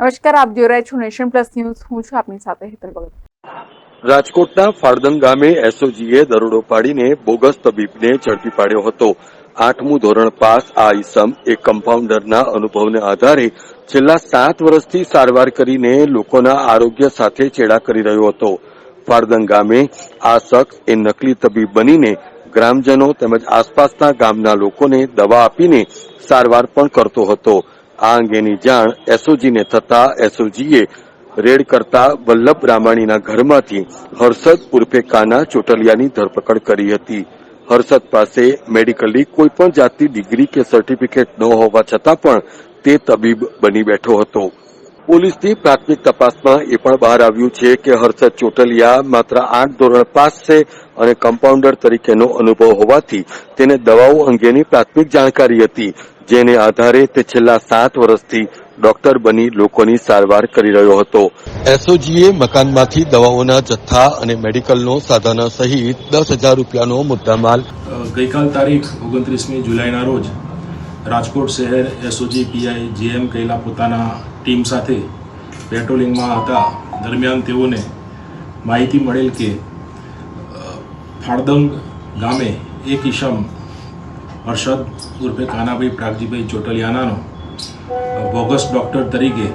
નમસ્કાર, આપ જોઈ રહ્યા છો નેશન પ્લસ ન્યૂઝ. હું છું આપની સાથે હેતલ ભગત. રાજકોટના ફાળદંગ ગામે એસઓજીએ દરોડો પાડીને બોગસ તબીબને ઝડપી પાડ્યો હતો. આઠમું ધોરણ પાસ આ ઇસમ એક કમ્પાઉન્ડરના અનુભવને આધારે છેલ્લા સાત વર્ષથી સારવાર કરીને લોકોના આરોગ્ય સાથે ચેડા કરી રહ્યો હતો. ફાળદંગ ગામે આ શખ્સ એ નકલી તબીબ બનીને ગ્રામજનો તેમજ આસપાસના ગામના લોકોને દવા આપીને સારવાર પણ કરતો હતો. આ અંગેની જાણ એસઓજીને થતા એસઓજીએ રેડ કરતા વલ્લભ રામાણીના ઘરમાંથી હર્ષદ ઉર્ફે કાના ચોટલિયાની ધરપકડ કરી હતી. હર્ષદ પાસે મેડિકલની કોઈ પણ જાતની ડિગ્રી કે સર્ટિફિકેટ ન હોવા છતાં પણ તે તબીબ બની બેઠો હતો. પોલીસની પ્રાથમિક તપાસમાં એ પણ બહાર આવ્યું છે કે હર્ષદ ચોટલિયા માત્ર આઠ ધોરણ પાસ છે અને કમ્પાઉન્ડર તરીકેનો અનુભવ હોવાથી તેને દવાઓ અંગેની પ્રાથમિક જાણકારી હતી જેને આધારે તે છેલ્લા સાત વર્ષથી ડોક્ટર બની લોકોની સારવાર કરી રહ્યો હતો. એસઓજીએ મકાનમાંથી દવાઓના જથ્થા અને મેડિકલનો સાધન સહિત દસ હજાર રૂપિયાનો મુદ્દામાલ ગઈકાલ તારીખ ઓગણત્રીસમી જુલાઈના રોજ રાજકોટ શહેર એસઓજી પીઆઈ જીએમ કૈલા પોતાના ટીમ સાથે પેટ્રોલિંગમાં હતા. દરમિયાન તેઓને માહિતી મળેલ કે ફાળદંગ ગામે એક ઈશમ હર્ષદ ઉર્ફે કાનાભાઈ પ્રાગજીભાઈ ચોટલિયાનાનો બોગસ ડૉક્ટર તરીકે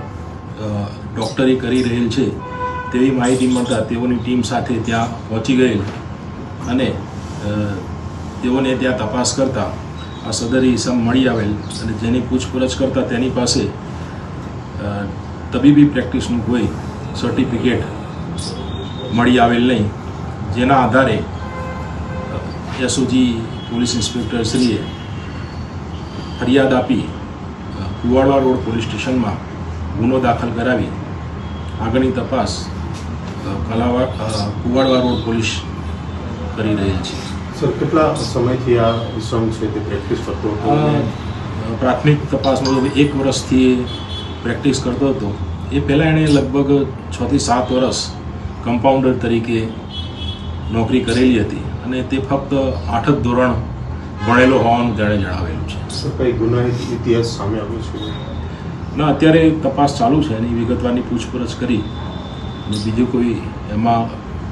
ડૉક્ટરી કરી રહેલ છે તેવી માહિતી મળતા તેઓની ટીમ સાથે ત્યાં પહોંચી ગયેલ અને તેઓને ત્યાં તપાસ કરતા આ સદરી ઈસમ મળી આવેલ અને જેની પૂછપરછ કરતાં તેની પાસે તબીબી પ્રેક્ટિસનું કોઈ સર્ટિફિકેટ મળી આવેલ નહીં. જેના આધારે એસઓજી પોલીસ ઇન્સ્પેક્ટર શ્રીએ ફરિયાદ આપી કુવાડવા રોડ પોલીસ સ્ટેશનમાં ગુનો દાખલ કરાવી. આગળની તપાસ કલાવા કુવાડવા રોડ પોલીસ કરી રહેલ છે. સર કેટલા સમયથી આ ઈસમ છે તે પ્રેક્ટિસ કરતો હતો પ્રાથમિક તપાસમાં એક વર્ષથી પ્રેક્ટિસ કરતો હતો એ પહેલાં એણે લગભગ છથી સાત વર્ષ કમ્પાઉન્ડર તરીકે નોકરી કરેલી હતી અને તે ફક્ત આઠ જ ધોરણ ભણેલો હોવાનું તેણે જણાવેલું છે. સર કઈ ગુનાહિત ઇતિહાસ સામે આવ્યો છે? ના અત્યારે તપાસ ચાલુ છે એની વિગતવારની પૂછપરછ કરી બીજું કોઈ એમાં